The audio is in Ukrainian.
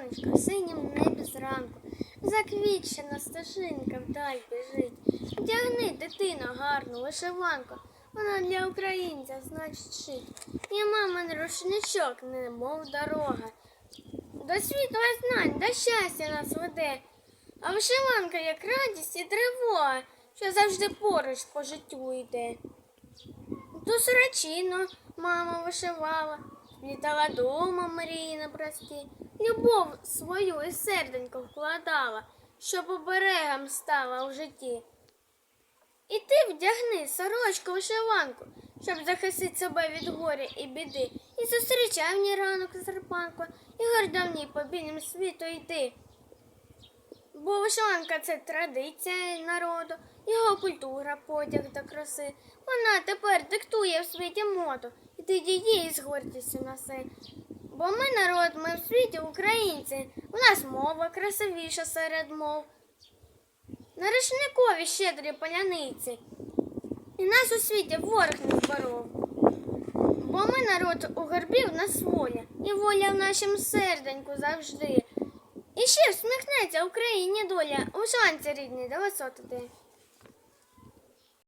сонечка, в синім небі зранку. Заквітчена стежинка вдаль біжить. Вдягни, дитино, гарну вишиванку. Вона для українця значить шить. І мамин рушничок, немов дорога. До світла знань, до щастя нас веде. А вишиванка як радість і тривога, що завжди поруч по життю йде. Ту сорочину мама вишивала, літала дома мрії на прості, любов свою і серденько вкладала, щоб оберегом стала у житті. І ти вдягни сорочку вишиванку, щоб захистити себе від горя і біди, і зустрічай в ній ранок серпанку, і гордо в по білім світу йти. Бо вишиванка це традиція народу, його культура, потяг до краси. Вона тепер диктує в світі моду, і ти її з гордістю носи. Бо ми народ, ми в світі українці, у нас мова красивіша серед мов. На рушникові щедрі поляниці, і нас у світі ворог не зборов. Бо ми народ у горбі в нас воля, і воля в нашім серденьку завжди. І ще всміхнеться Україні доля, у шанці рідні до висоти.